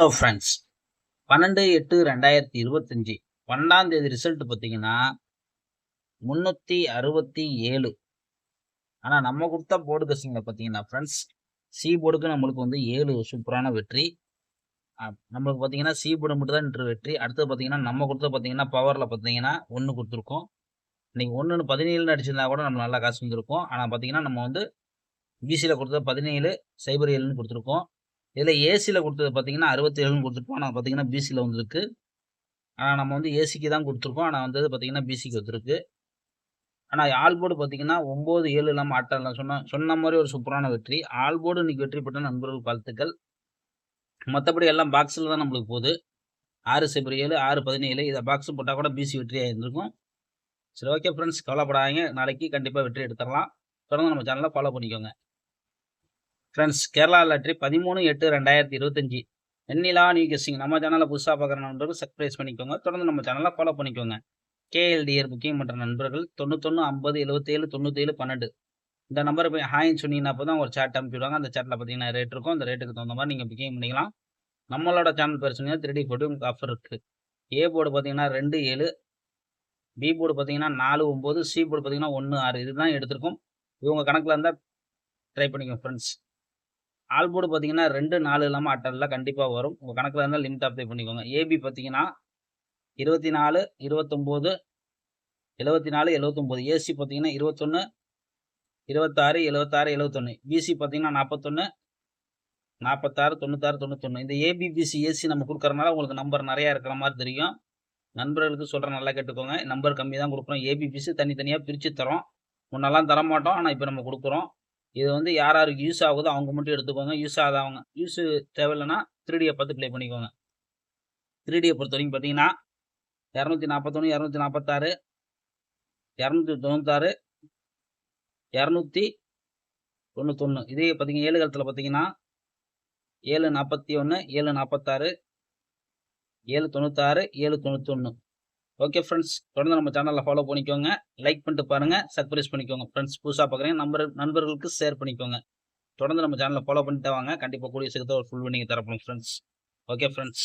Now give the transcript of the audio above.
Hello friends பன்னெண்டு எட்டு ரெண்டாயிரத்தி இருபத்தஞ்சி. பன்னெண்டாம் தேதி ரிசல்ட் பார்த்தீங்கன்னா முந்நூற்றி அறுபத்தி ஏழு. ஆனால் நம்ம கொடுத்த போர்டு கசிங்கில் பார்த்தீங்கன்னா ஃப்ரெண்ட்ஸ் சி போர்டுக்கு நம்மளுக்கு வந்து ஏழு சூப்பரான வெற்றி. நம்மளுக்கு பார்த்தீங்கன்னா சி போர்டு மட்டும் தான் இன்று வெற்றி. அடுத்தது பார்த்தீங்கன்னா நம்ம கொடுத்த பார்த்தீங்கன்னா பவரில் பார்த்தீங்கன்னா ஒன்று கொடுத்துருக்கோம். இன்றைக்கி ஒன்று பதினேழுன்னு அடிச்சிருந்தா கூட நம்ம நல்லா காசு வந்துருக்கோம் ஆனால் பார்த்தீங்கன்னா நம்ம வந்து பிசியில் கொடுத்த பதினேழு சைபர் ஏழுன்னு கொடுத்துருக்கோம். இதில் ஏசியில் கொடுத்தது பார்த்தீங்கன்னா அறுபத்தி ஏழுன்னு கொடுத்துருப்போம் ஆனால் பார்த்தீங்கன்னா பிசியில் வந்துருக்கு. ஆனால் நம்ம வந்து ஏசிக்கு தான் கொடுத்துருக்கோம். ஆனால் வந்தது பார்த்தீங்கன்னா பிசிக்கு வந்துருக்கு. ஆனால் ஆல்போர்டு பார்த்தீங்கன்னா ஒம்பது ஏழு இல்லாமல் ஆட்டம் இல்லை சொன்ன சொன்ன மாதிரி ஒரு சூப்பரான வெற்றி. ஆல்போர்டு இன்றைக்கி இன்னைக்கு வெற்றி பெற்ற நண்பர்கள் வாழ்த்துக்கள். மற்றபடி எல்லாம் பாக்ஸில் தான் நம்மளுக்கு போகுது. ஆறு சைபர் ஏழு ஆறு பதினேழு இதை பாக்ஸ் போட்டால் கூட பிசி வெற்றியாக இருந்திருக்கும். சரி ஓகே ஃப்ரெண்ட்ஸ் கவலைப்படாதீங்க. நாளைக்கு கண்டிப்பாக வெற்றி எடுத்துடலாம். தொடர்ந்து நம்ம சேனலை ஃபாலோ பண்ணிக்கோங்க. ஃப்ரெண்ட்ஸ் கேரளா லாட்ரி பதிமூணு எட்டு ரெண்டாயிரத்தி இருபத்தஞ்சி. வெண்ணிலா நியூ கெஸ்டிங் நம்ம சேனலை புதுசாக பார்க்குற நண்பர்கள் சப்ஸ்கிரைப் பண்ணிக்கோங்க. தொடர்ந்து நம்ம சேனலை ஃபாலோ பண்ணிக்கோங்க. கேஎல்டிஆர் புக்கிங் பண்ணுற நண்பர்கள் தொண்ணூத்தொன்று ஐம்பது எழுபத்தேழு தொண்ணூற்றேழு பன்னெண்டு. இந்த நம்பர் போய் ஹாய்னு சொன்னீங்கன்னா அப்போ தான் ஒரு சேட் அனுப்பிடுவாங்க அந்த சேட்டில் பார்த்தீங்கன்னா ரேட் இருக்கும். அந்த ரேட்டுக்கு தகுந்த மாதிரி நீங்கள் புக்கிங் பண்ணிக்கலாம். நம்மளோட சேனல் பேர் சொன்னீங்கன்னா த்ரீ போட்டு உங்களுக்கு ஆஃபர் இருக்குது ஏ போர்டு பார்த்தீங்கன்னா ரெண்டு ஏழு. பி போர்டு பார்த்தீங்கன்னா நாலு ஒம்பது சி போர்டு பார்த்தீங்கன்னா ஒன்று ஆறு. இதுதான் எடுத்திருக்கோம். இவங்க கணக்கில் இருந்தால் ட்ரை பண்ணிக்கோங்க ஃப்ரெண்ட்ஸ் ஆல் போர்டு பார்த்தீங்கன்னா ரெண்டு நாலு இல்லாமல் அட்டெல்லாம் கண்டிப்பாக வரும். உங்கள் கணக்கில் இருந்தால் லிமிட் அப்ளை பண்ணிக்கோங்க. ஏபி பார்த்தீங்கன்னா இருபத்தி நாலு இருபத்தொம்போது எழுபத்தி நாலு எழுபத்தொம்போது ஏசி பார்த்தீங்கன்னா இருபத்தொன்று இருபத்தாறு எழுபத்தாறு எழுபத்தொன்று பிசி பார்த்தீங்கன்னா நாற்பத்தொன்று நாற்பத்தாறு தொண்ணூத்தாறு தொண்ணூத்தொன்று இந்த ஏபிபிசி ஏசி நம்ம கொடுக்குறதுனால உங்களுக்கு நம்பர் நிறையா இருக்கிற மாதிரி தெரியும். நண்பர்களுக்கு சொல்கிற நல்லா கேட்டுக்கோங்க. நம்பர் கம்மி தான் கொடுக்குறோம் ஏபிபிசி தனித்தனியாக பிரித்து தரோம். முன்னெல்லாம் தர மாட்டோம் ஆனால் இப்போ நம்ம கொடுக்குறோம். இது வந்து யார் யாருக்கு யூஸ் ஆகுதோ அவங்க மட்டும் எடுத்துக்கோங்க. யூஸ் ஆகாதவங்க யூஸ் தேவையில்லைன்னா த்ரீடியை பார்த்து ப்ளே பண்ணிக்கோங்க. த்ரீடியை பொறுத்த வரைக்கும் பார்த்தீங்கன்னா இரநூத்தி நாற்பத்தொன்று இரநூத்தி நாற்பத்தாறு இரநூத்தி தொண்ணூத்தாறு இரநூத்தி தொண்ணூத்தொன்று இதே பார்த்தீங்க ஏழு காலத்தில் பார்த்தீங்கன்னா ஏழு நாற்பத்தி ஒன்று ஏழு நாற்பத்தாறு ஏழு தொண்ணூத்தாறு ஏழு தொண்ணூத்தொன்று ஓகே ஃப்ரெண்ட்ஸ் தொடர்ந்து நம்ம சேனலில் ஃபாலோ பண்ணிக்கோங்க. லைக் பண்ணிட்டு பாருங்கள் சர்ப்ரைஸ் பண்ணிக்கோங்க. ஃப்ரெண்ட்ஸ் புதுசாக பார்க்குறீங்க நம்பர் நண்பர்களுக்கு ஷேர் பண்ணிக்கோங்க. தொடர்ந்து நம்ம சேனலில் ஃபாலோ பண்ணிட்டு வாங்க. கண்டிப்பாக கூடிய சீக்கிரத்தில் ஒரு ஃபுல் பண்ணிங்க தரப்போம் ஃப்ரெண்ட்ஸ் ஓகே ஃப்ரெண்ட்ஸ்